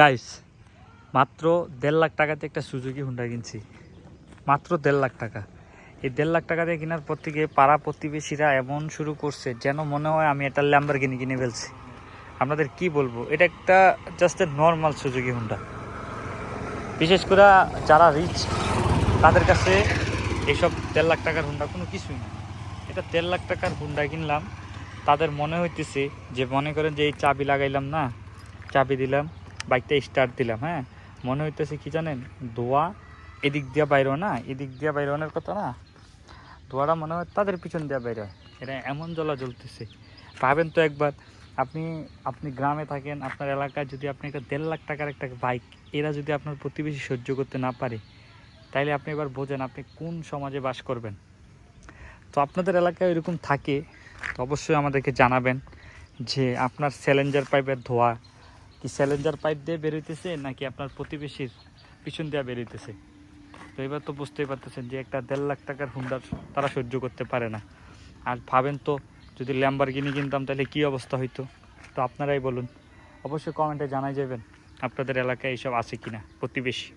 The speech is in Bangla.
গাইস মাত্র দেড় লাখ টাকাতে একটা সুজুকি হুন্ডা কিনছি। মাত্র দেড় লাখ টাকা। এই দেড় লাখ টাকা দিয়ে কেনার পর থেকে পাড়া প্রতিবেশীরা এমন শুরু করছে যেন মনে হয় আমি একটা ল্যাম্বার কিনে কিনে ফেলছি। আপনাদের কি বলব? এটা একটা জাস্ট নর্মাল সুজুকি হুন্ডা বিশেষ করে যারা রিচ তাদের কাছে এইসব দেড় লাখ টাকার হুন্ডা কোনো কিছুই না। এটা দেড় লাখ টাকার হুন্ডা কিনলাম। তাদের মনে হইতেছে যে মনে করেন যে এই চাবি লাগাইলাম না, চাবি দিলাম। বাইকটা স্টার্ট দিলাম হ্যাঁ? মনে হইতেছে কি জানেন, দোয়া এদিক দিয়ে বাইরো না, এদিক দিয়ে বাইরোনের কথা না? দোয়াটা মনে হয় তাদের পিছন দিয়ে বাইরে হয় এটা এমন জ্বলা জ্বলতেছে। ভাবেন তো একবার, আপনি আপনি গ্রামে থাকেন, আপনার এলাকায় যদি আপনি একটা দেড় লাখ টাকার একটা বাইক, এরা যদি আপনার প্রতিবেশী সহ্য করতে না পারে, তাইলে আপনি এবার বোঝেন আপনি কোন সমাজে বাস করবেন। তো আপনাদের এলাকায় এরকম থাকে, তো অবশ্যই আমাদেরকে জানাবেন যে আপনার স্যালেঞ্জার পাইপের ধোয়া কি স্যালেঞ্জার পাইপ দিয়ে বেরোইতেছে নাকি আপনার প্রতিবেশীর পিছন দিয়ে বেরোইতেছে? তো এবার তো বুঝতেই পারতেছেন যে একটা দেড় লাখ টাকার হুন্ডার তারা সহ্য করতে পারে না। আর ভাবেন তো, যদি ল্যাম্বার কিনে কিনতাম তাহলে কী অবস্থা হইতো? তো আপনারাই বলুন। অবশ্যই কমেন্টে জানাই যাবেন, আপনাদের এলাকায় এইসব আছে কিনা প্রতিবেশী।